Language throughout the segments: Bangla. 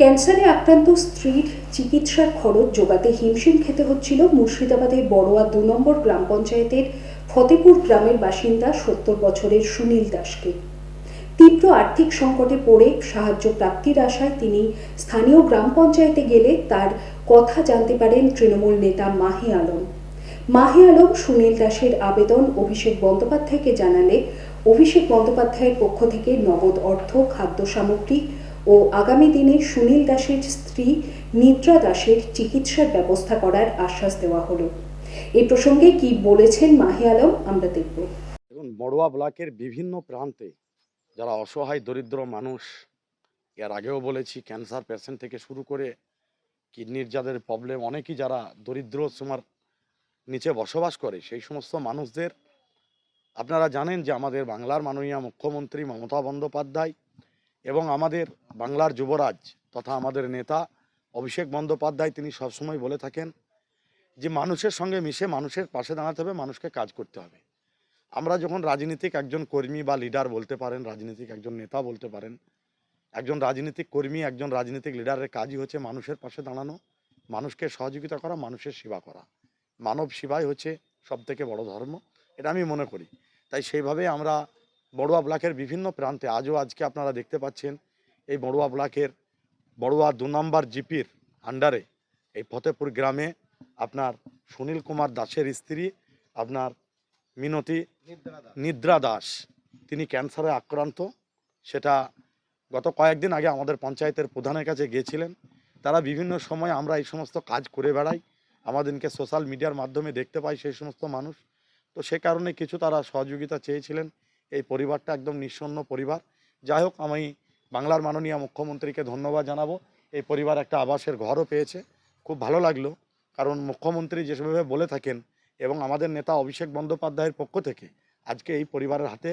ক্যান্সারে আক্রান্ত স্ত্রীর চিকিৎসার খরচ জোগাতে হিমশিম খেতে হচ্ছিল মুর্শিদাবাদের বড়োয়া দু নম্বর গ্রাম পঞ্চায়েতের ফতেপুর গ্রামের বাসিন্দা সত্তর বছরের সুনীল দাসকে। তীব্র আর্থিক সংকটে পড়ে সাহায্য প্রাপ্তির আশায় তিনি স্থানীয় গ্রাম পঞ্চায়েতে গেলে তার কথা জানতে পারেন তৃণমূল নেতা মাহে আলম। মাহে আলম সুনীল দাসের আবেদন অভিষেক বন্দ্যোপাধ্যায়কে জানালে অভিষেক বন্দ্যোপাধ্যায়ের পক্ষ থেকে নগদ অর্থ, খাদ্য সামগ্রী ও আগামী দিনে সুনীল দাসের স্ত্রী নিদ্রা দাসের চিকিৎসার ব্যবস্থা করার আশ্বাস দেওয়া হলো। এই প্রসঙ্গে কি বলেছেন মাহে আলম, আমরা দেখব। দেখুন বড়ুয়া ব্লকের বিভিন্ন প্রান্তে যারা অসহায়, দরিদ্র মানুষ, এর আগেও বলেছি, ক্যান্সার পেশেন্ট থেকে শুরু করে কিডনির যাদের প্রবলেম, অনেকেই যারা দরিদ্র সীমার নিচে বসবাস করে, সেই সমস্ত মানুষদের আপনারা জানেন যে আমাদের বাংলার মাননীয় মুখ্যমন্ত্রী মমতা বন্দ্যোপাধ্যায় এবং আমাদের বাংলার যুবরাজ তথা আমাদের নেতা অভিষেক বন্দ্যোপাধ্যায় তিনি সবসময় বলে থাকেন যে মানুষের সঙ্গে মিশে মানুষের পাশে দাঁড়াতে হবে, মানুষকে কাজ করতে হবে। আমরা যখন রাজনীতিক একজন কর্মী বা লিডার বলতে পারেন, রাজনীতিক একজন নেতা বলতে পারেন, একজন রাজনীতিক কর্মী, একজন রাজনীতিক লিডারের কাজই হচ্ছে মানুষের পাশে দাঁড়ানো, মানুষকে সহযোগিতা করা, মানুষের সেবা করা। মানব সেবাই হচ্ছে সব থেকে বড় ধর্ম, এটা আমি মনে করি। তাই সেইভাবে আমরা বড়ুয়া ব্লকের বিভিন্ন প্রান্তে আজও আজকে আপনারা দেখতে পাচ্ছেন এই বড়ুয়া ব্লকের বড়ুয়া দু নম্বর জিপির আন্ডারে এই ফতেপুর গ্রামে আপনার সুনীল কুমার দাসের স্ত্রী, আপনার মিনতি নিদ্রা দাস। তিনি ক্যান্সারে আক্রান্ত। সেটা গত কয়েকদিন আগে আমাদের পঞ্চায়েতের প্রধানের কাছে গিয়েছিলেন। তারা বিভিন্ন সময় আমরা এই সমস্ত কাজ করে বেড়াই। আমাদেরকে সোশ্যাল মিডিয়ার মাধ্যমে দেখতে পাই সেই সমস্ত মানুষ। তো সে কারণে কিছু তারা সহযোগিতা চেয়েছিলেন। এই পরিবারটা একদম নিঃসন্ন পরিবার। যাই হোক, আমি বাংলার মাননীয় মুখ্যমন্ত্রীকে ধন্যবাদ জানাব। এই পরিবার একটা আবাসের ঘরও পেয়েছে। খুব ভালো লাগল, কারণ মুখ্যমন্ত্রী যেভাবে বলে থাকেন এবং আমাদের নেতা অভিষেক বন্দ্যোপাধ্যায়ের পক্ষ থেকে আজকে এই পরিবারের হাতে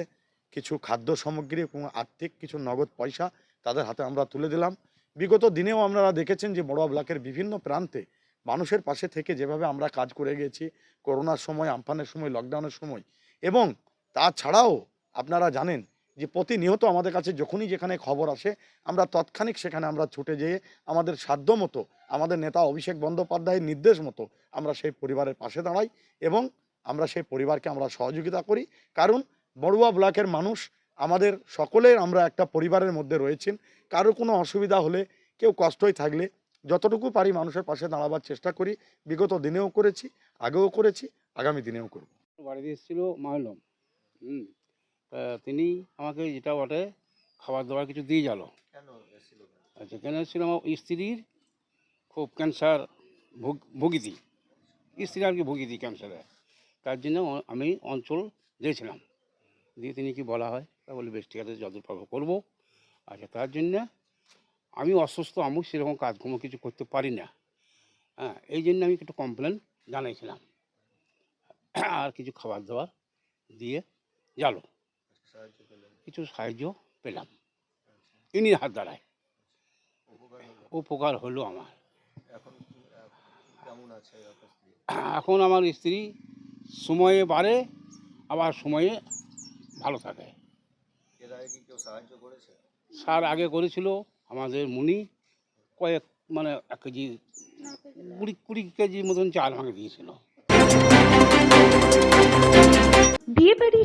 কিছু খাদ্য সামগ্রী এবং আর্থিক কিছু নগদ পয়সা তাদের হাতে আমরা তুলে দিলাম। বিগত দিনেও আপনারা দেখেছেন যে বড় ব্লকের বিভিন্ন প্রান্তে মানুষের পাশে থেকে যেভাবে আমরা কাজ করে গেছি, করোনার সময়, আমফানের সময়, লকডাউনের সময় এবং তাছাড়াও আপনারা জানেন যে প্রতিনিয়ত আমাদের কাছে যখনই যেখানে খবর আসে, আমরা তৎক্ষণিক সেখানে আমরা ছুটে যেয়ে আমাদের সাধ্য মতো, আমাদের নেতা অভিষেক বন্দ্যোপাধ্যায়ের নির্দেশ মতো আমরা সেই পরিবারের পাশে দাঁড়াই এবং আমরা সেই পরিবারকে আমরা সহযোগিতা করি। কারণ বড়ুয়া ব্লকের মানুষ আমাদের সকলের আমরা একটা পরিবারের মধ্যে রয়েছেন। কারও কোনো অসুবিধা হলে, কেউ কষ্টই থাকলে যতটুকু পারি মানুষের পাশে দাঁড়াবার চেষ্টা করি। বিগত দিনেও করেছি, আগেও করেছি, আগামী দিনেও করব। বাড়িতে এসেছিল মাহলম হুম। তা তিনি আমাকে যেটা বটে খাবার দাবার কিছু দিয়ে গেল। আচ্ছা কেন ছিল আমার স্ত্রীর খুব ক্যান্সার ভোগ ভুগিতি। স্ত্রী আর কি ভুগিতি ক্যান্সারে তার জন্য আমি অঞ্চল দিয়েছিলাম। দিয়ে তিনি কি বলা হয়? তা বলি বেশ ঠিক আছে যত পারব করব। আচ্ছা তার জন্যে আমি অসুস্থ আমি সেরকম কাজকর্ম কিছু করতে পারি না। হ্যাঁ এই জন্য আমি একটু কমপ্লেন জানাইছিলাম। আর কিছু খাবার দাবার দিয়ে গেল। কিছু সাহায্য পেলাম। ইনির হাত দ্বারায় উপকার হলো আমার। এখন আমার স্ত্রী সময়ে বাড়ে আবার সময়ে ভালো থাকে। সার আগে করেছিল আমাদের মুনি। কয়েক মানে এক কেজি কুড়ি কুড়ি কেজি মতন চাল আমাকে দিয়েছিল।